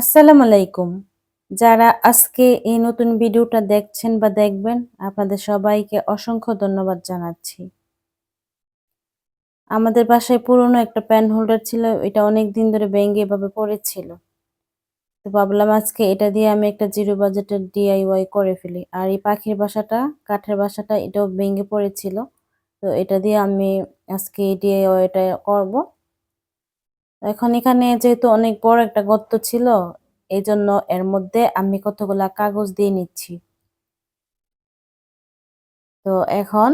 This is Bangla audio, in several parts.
আসসালামু আলাইকুম। যারা আজকে এই নতুন ভিডিওটা দেখছেন বা দেখবেন, আপনাদের সবাইকে অসংখ্য ধন্যবাদ জানাচ্ছি। আমাদের বাসায় পুরনো একটা প্যান হোল্ডার ছিল, এটা অনেক দিন ধরে ভেঙে এভাবে পড়েছিল। তো ভাবলাম আজকে এটা দিয়ে আমি একটা জিরো বাজেটের ডিআইওয়াই করে ফেলি। আর এই পাখির বাসাটা, কাঠের বাসাটা এটাও ভেঙে পড়েছিল। তো এটা দিয়ে আমি আজকে এই ডিআইওয়াইটা করব। এখন এখানে যেহেতু অনেক বড় একটা গর্ত ছিল এই জন্য এর মধ্যে আমি কতগুলা কাগজ দিয়ে নিচ্ছি। তো এখন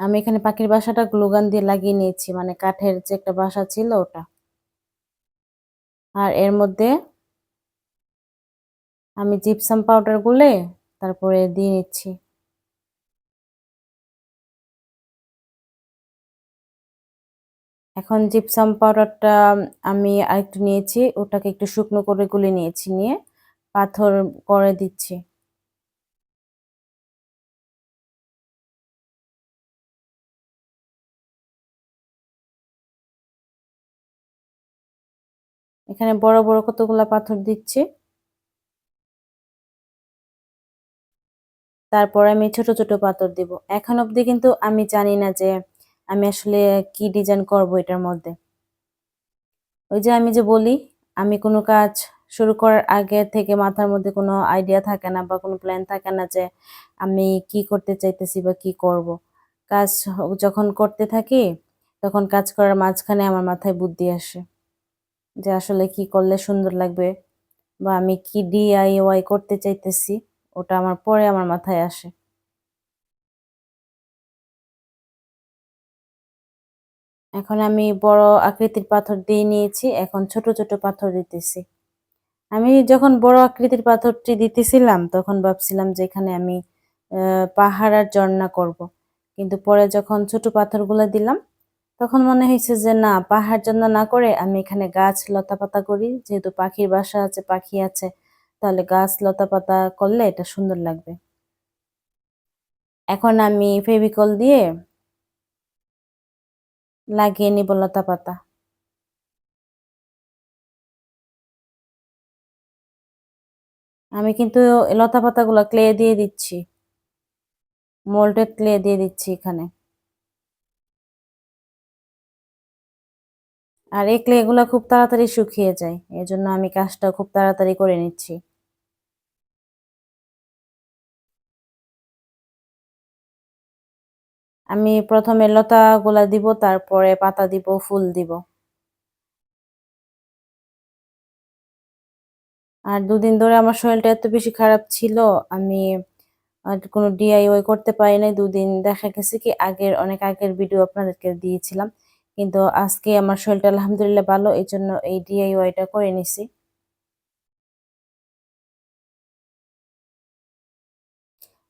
আমি এখানে পাখির বাসাটা গ্লুগান দিয়ে লাগিয়ে নিয়েছি মানে কাঠের যে একটা বাসা ছিল ওটা। আর এর মধ্যে আমি জিপসাম পাউডার গুলে তারপরে দিয়ে নিচ্ছি। এখন জিপসাম পাউডারটা আমি আরেকটু নিয়েছি, ওটাকে একটু শুকনো করে গুলে নিয়েছি, নিয়ে পাথর করে দিচ্ছি। এখানে বড় বড় কতগুলা পাথর দিচ্ছি। তারপর আমি ছোট ছোট পাথর দিব। এখন অবধি কিন্তু আমি জানি না যে আমি আসলে কি ডিজাইন করব এটার মধ্যে ওই যে আমি যে বলি, আমি কোনো কাজ শুরু করার আগে থেকে মাথার মধ্যে কোনো আইডিয়া থাকে না বা কোনো প্ল্যান থাকে না যে আমি কি করতে চাইতেছি বা কি করব। কাজ যখন করতে থাকি, তখন কাজ করার মাঝখানে আমার মাথায় বুদ্ধি আসে যে আসলে কি করলে সুন্দর লাগবে বা আমি কি ডিআইওয়াই করতে চাইতেছি, ওটা আমার পরে আমার মাথায় আসে এখন আমি বড় আকৃতির পাথর দিয়ে নিয়েছি, এখন ছোট ছোট পাথর দিতেছি। আমি যখন বড় আকৃতির পাথরটি দিতেছিলাম, তখন ভাবছিলাম যে এখানে আমি পাহাড় আর ঝর্ণা করব। কিন্তু পরে যখন ছোট পাথরগুলো দিলাম, তখন মনে হয়েছে যে না, পাহাড় ঝর্ণা না করে আমি এখানে গাছ লতা পাতা করি। যেহেতু পাখির বাসা আছে, পাখি আছে, তাহলে গাছ লতা পাতা করলে এটা সুন্দর লাগবে। এখন আমি ফেভিকল দিয়ে লাগিয়ে নিব লতা পাতা। আমি কিন্তু লতা পাতাগুলো ক্লে দিয়ে দিচ্ছি। মোল্ডেড ক্লে দিয়ে দিচ্ছি এখানে। আর এই ক্লেগুলো খুব তাড়াতাড়ি শুকিয়ে যায়, এজন্য আমি কাজটা খুব তাড়াতাড়ি করে নিচ্ছি। আমি প্রথমে লতাগুলা দিব, তারপরে পাতা দিব, ফুল দিব। আর দুদিন ধরে আমার শরীরটা এত বেশি খারাপ ছিল, আমি কোনো ডিআইওয়াই করতে পারি নাই। দুদিন দেখা গেছে কি, আগের, অনেক আগের ভিডিও আপনাদেরকে দিয়েছিলাম। কিন্তু আজকে আমার শরীরটা আলহামদুলিল্লাহ ভালো এই জন্য এই ডিআইওয়াইটা করে নিছি।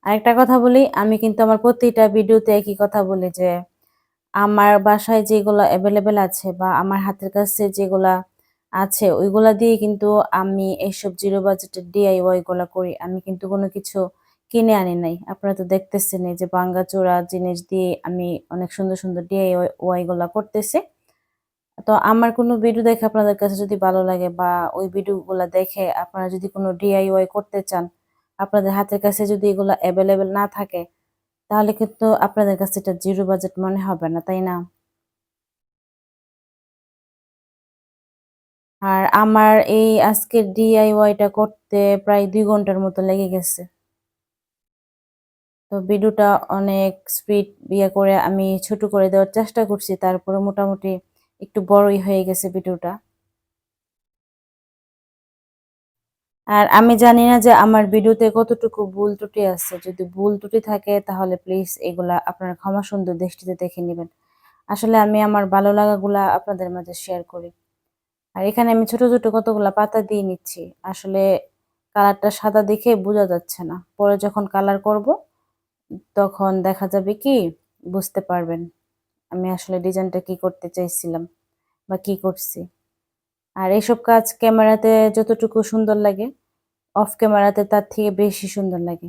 আরেকটা কথা বলি, আমি কিন্তু আমার প্রতিটা ভিডিওতে একই কথা বলি যে, আমার বাসায় যেগুলো অ্যাভেলেবেল আছে বা আমার হাতের কাছে যেগুলা আছে, ওইগুলা দিয়ে কিন্তু আমি এইসব জিরো বাজেটের ডিআইওয়াই গুলা করি। আমি কিন্তু কোনো কিছু কিনে আনি নাই। আপনারা তো দেখতেছেন যে বাঙ্গা চোরা জিনিস দিয়ে আমি অনেক সুন্দর সুন্দর ডিআইওয়াই গুলা করতেছি। তো আমার কোনো ভিডিও দেখে আপনাদের কাছে যদি ভালো লাগে বা ওই ভিডিওগুলো দেখে আপনারা যদি কোনো ডিআইওয়াই করতে চান আপনাদের হাতের কাছে যদি এগুলো অ্যাভেলেবেল না থাকে, তাহলে কিন্তু আপনাদের কাছে এটা জিরো বাজেট মনে হবে না, তাই না? আর আমার এই আজকের ডিআইওয়াইটা করতে প্রায় দুই ঘণ্টার মতো লেগে গেছে। তো ভিডিওটা অনেক স্পিড বিয়ে করে আমি ছোট করে দেওয়ার চেষ্টা করছি তারপরে মোটামুটি একটু বড়ই হয়ে গেছে ভিডিওটা। আর আমি জানি না যে আমার ভিডিওতে কতটুকু ভুল ত্রুটি আছে। যদি ভুল ত্রুটি থাকে, তাহলে প্লিজ এগুলা আপনারা ক্ষমা সুন্দর দৃষ্টিতে দেখে নেবেন। আসলে আমি আমার ভালো লাগাগুলা আপনাদের মাঝে শেয়ার করি। আর এখানে আমি ছোট ছোট কতগুলা পাতা দিয়ে নিচ্ছি। আসলে কালারটা সাদা দেখে বোঝা যাচ্ছে না। পরে যখন কালার করব, তখন দেখা যাবে কি, বুঝতে পারবেন আমি আসলে ডিজাইনটা কি করতে চাইছিলাম বা কি করছি। আর এইসব কাজ ক্যামেরাতে যতটুকু সুন্দর লাগে অফ ক্যামেরাতে তার থেকে বেশি সুন্দর লাগে।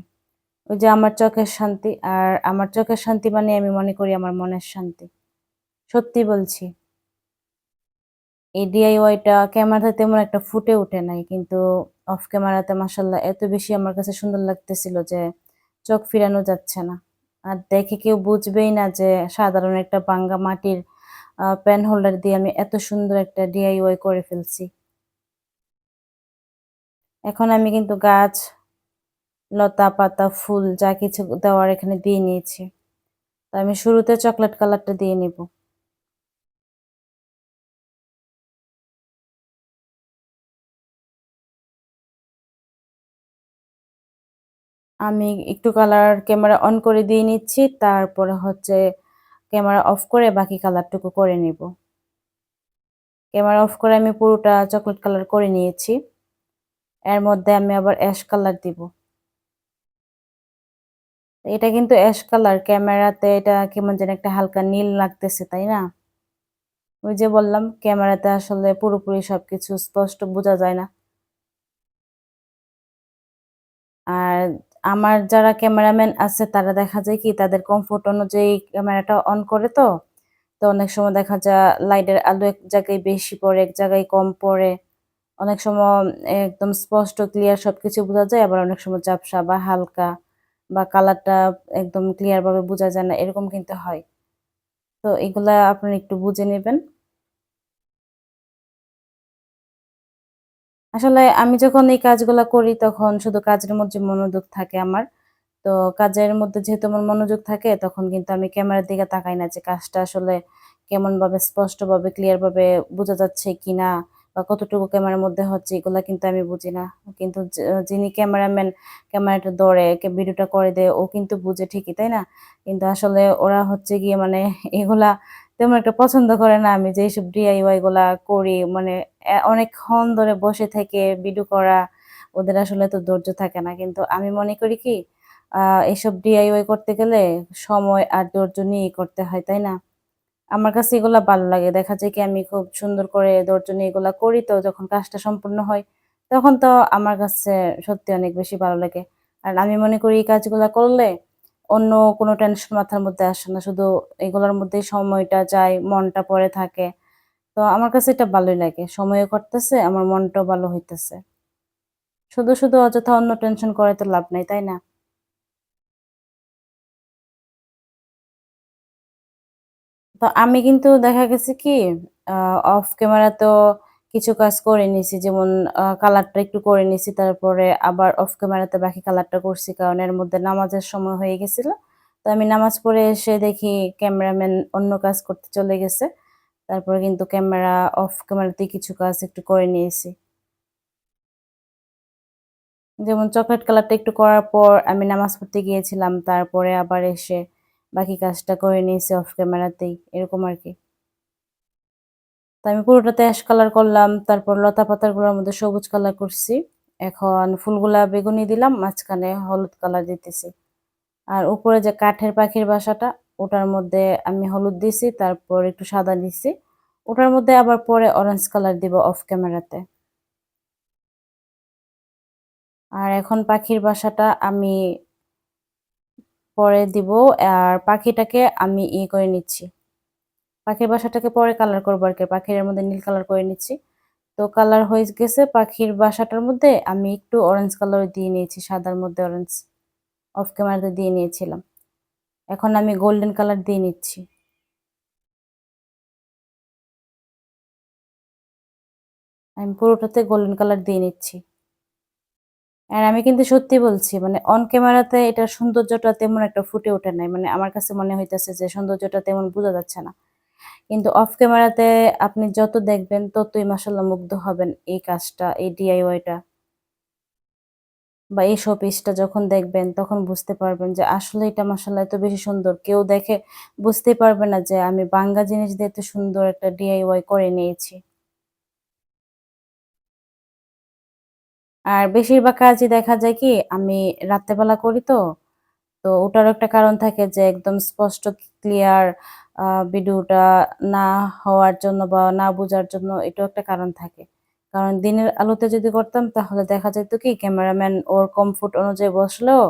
ওই যে আমার চোখের শান্তি, আর আমার চোখের শান্তি মানে আমি মনে করি আমার মনের শান্তি। সত্যি বলছি। এই ডিআইওয়াইটা ক্যামেরাতে তেমন একটা ফুটে ওঠে নাই, কিন্তু অফ ক্যামেরাতে মাসাল্লাহ এত বেশি আমার কাছে সুন্দর লাগতেছিল যে চোখ ফিরানো যাচ্ছে না। আর দেখে কেউ বুঝবেই না যে সাধারণ একটা বাঙ্গা মাটির প্যান হোল্ডার দিয়ে আমি এত সুন্দর একটা ডিআইওয়াই করে ফেলছি। এখন আমি কিন্তু গাছ, লতা পাতা, ফুল যা কিছু দেওয়ার এখানে দিয়ে নিয়েছি। তো আমি শুরুতে চকলেট কালারটা দিয়ে নিব। আমি একটু কালার ক্যামেরা অন করে দিয়ে নিচ্ছি, তারপরে হচ্ছে ক্যামেরা অফ করে বাকি কালারটুকু করে নিব। ক্যামেরা অফ করে আমি পুরোটা চকলেট কালার করে নিয়েছি। এর মধ্যে আমি আবার অ্যাশ কালার দিব। এটা কিন্তু অ্যাশ কালার, ক্যামেরাতে এটা কেমন যেন একটা হালকা নীল লাগতেছে, তাই না? ওই যে বললাম, ক্যামেরাতে আসলে পুরোপুরি সবকিছু স্পষ্ট বোঝা যায় না। আর আমার যারা ক্যামেরাম্যান আছে, তারা দেখা যায় কি, তাদের কমফোর্ট অনুযায়ী ক্যামেরাটা অন করে তো। তো অনেক সময় দেখা যায় লাইটের আলো এক জায়গায় বেশি পড়ে, এক জায়গায় কম পড়ে। অনেক সময় একদম স্পষ্ট ক্লিয়ার সবকিছু বোঝা যায়, আবার অনেক সময় চাপসা বা হালকা বা কালারটা একদম ক্লিয়ারভাবে বোঝা যায় না, এরকম কিন্তু হয়। তো এগুলা আপনি একটু বুঝে নেবেন। আসলে আমি যখন এই কাজগুলা করি তখন শুধু কাজের মধ্যে মনোযোগ থাকে আমার। তো কাজের মধ্যে যেহেতু আমার মনোযোগ থাকে তখন কিন্তু আমি ক্যামেরার দিকে তাকাই না যে কাজটা আসলে কেমনভাবে, স্পষ্টভাবে ক্লিয়ারভাবে বোঝা যাচ্ছে কিনা বা কতটুকু ক্যামেরার মধ্যে হচ্ছে এগুলা কিন্তু আমি বুঝি না। কিন্তু যিনি ক্যামেরাম্যান, ক্যামেরাটা ধরে ভিডিওটা করে দেয়, ও কিন্তু বুঝে ঠিকই, তাই না? কিন্তু আসলে ওরা হচ্ছে গিয়ে মানে এগুলা তেমন একটা পছন্দ করে না আমি যে এইসব ডিআইওয়াই গুলা করি। মানে অনেকক্ষণ ধরে বসে থেকে ভিডিও করা, ওদের আসলে তো ধৈর্য থাকে না। কিন্তু আমি মনে করি কি এসব ডিআইওয়াই করতে গেলে সময় আর ধৈর্য নিয়েই করতে হয়, তাই না? আমার কাছে এগুলা ভালো লাগে। দেখা যায় কি, আমি খুব সুন্দর করে ধৈর্য নিয়ে এগুলা করি তো যখন কাজটা সম্পূর্ণ হয়, তখন তো আমার কাছে সত্যি অনেক বেশি ভালো লাগে। আর আমি মনে করি এই কাজগুলা করলে অন্য কোনো টেনশন মাথার মধ্যে আসে না। শুধু এগুলোর মধ্যেই সময়টা যায়, মনটা পড়ে থাকে। তো আমার কাছে এটা ভালোই লাগে। সময়ও করতেছে আমার মনটাও ভালো হইতেছে। শুধু শুধু অযথা অন্য টেনশন করে তো লাভ নাই, তাই না? তো আমি কিন্তু দেখা গেছে কি অফ ক্যামেরা তো কিছু কাজ করে নিছি, যেমন কালারটা একটু করে নিছি, তারপরে আবার অফ ক্যামেরাতে বাকি কালারটা করছি, কারণ এর মধ্যে নামাজের সময় হয়ে গেছিল। তো আমি নামাজ পড়ে এসে দেখি ক্যামেরাম্যান অন্য কাজ করতে চলে গেছে, তারপরে কিন্তু ক্যামেরা অফ ক্যামেরাতে কিছু কাজ একটু করে নিয়েছি। যেমন চকলেট কালারটা একটু করার পর আমি নামাজ পড়তে গিয়েছিলাম, তারপরে আবার এসে বাকি কাজটা করে নিয়েছি অফ ক্যামেরাতেই এরকম আর কি। আমি পুরোটাতে অ্যাশ কালার করলাম, তারপর লতা পাতাগুলোর মধ্যে সবুজ কালার করছি। এখন ফুলগুলা বেগুনি দিলাম, মাঝখানে হলুদ কালার দিতেছি। আর উপরে যে কাঠের পাখির বাসাটা, ওটার মধ্যে আমি হলুদ দিছি, তারপর একটু সাদা দিছি। ওটার মধ্যে আবার পরে অরেঞ্জ কালার দিব অফ ক্যামেরাতে আর এখন পাখির বাসাটা আমি পরে দিব, আর পাখিটাকে আমি ই করে নিচ্ছি। পাখির বাসাটাকে পরে কালার করব আর কি। পাখির মধ্যে নীল কালার করে নিচ্ছি। তো কালার হয়ে গেছে পাখির বাসাটার মধ্যে। আমি একটু অরেঞ্জ কালার দিয়ে নিয়েছি, সাদার মধ্যে অরেঞ্জ অফ ক্যামেরাতে দিয়ে নিয়েছিলাম। এখন আমি গোল্ডেন কালার দিয়ে নিচ্ছি। আমি পুরোটাতে গোল্ডেন কালার দিয়ে নিচ্ছি। আর আমি কিন্তু সত্যি বলছি মানে অন ক্যামেরাতে এটার সৌন্দর্যটা তেমন একটা ফুটে ওঠে নাই। মানে আমার কাছে মনে হইতেছে যে সৌন্দর্যটা তেমন বোঝা যাচ্ছে না। কিন্তু অফ ক্যামেরাতে আপনি যত দেখবেন, ততই মাসাল্লাহ মুগ্ধ হবেন এই কাজটা, এই ডিআইওয়াইটা বা এই শো শোপিসটা যখন দেখবেন, তখন বুঝতে পারবেন যে আসলে এটা মাসাল্লাহ এত বেশি সুন্দর। কেউ দেখে বুঝতে পারবে না যে আমি বাঙ্গা জিনিস দিয়ে এত সুন্দর একটা ডিআইওয়াই করে নিয়েছি। আর বেশিরভাগ কাজই দেখা যায় কি, আমি রাত্রেবেলা করি তো তো ওটারও একটা কারণ থাকে যে একদম স্পষ্ট ক্লিয়ার ভিডিওটা না হওয়ার জন্য বা না বোঝার জন্য এটাও একটা কারণ থাকে। কারণ দিনের আলোতে যদি করতাম তাহলে দেখা যেত কি ক্যামেরাম্যান ওর কমফোর্ট অনুযায়ী বসলেও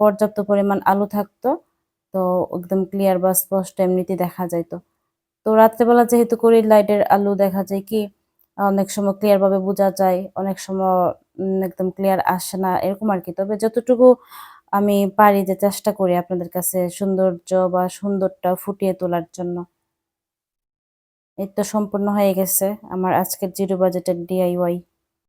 পর্যাপ্ত পরিমাণ আলো থাকতো, তো একদম ক্লিয়ার বা স্পষ্ট এমনিতে দেখা যাইতো। তো রাত্রেবেলা যেহেতু করি, লাইটের আলো দেখা যায় কি, অনেক সময় ক্লিয়ারভাবে বোঝা যায়, অনেক সময় একদম ক্লিয়ার আসে না, এরকম আর কি তবে যতটুকু আমি পারি যে চেষ্টা করি আপনাদের কাছে সৌন্দর্য বা সুন্দরটা ফুটিয়ে তোলার জন্য। এই তো সম্পূর্ণ হয়ে গেছে আমার আজকের জিরো বাজেটের ডিআইওয়াই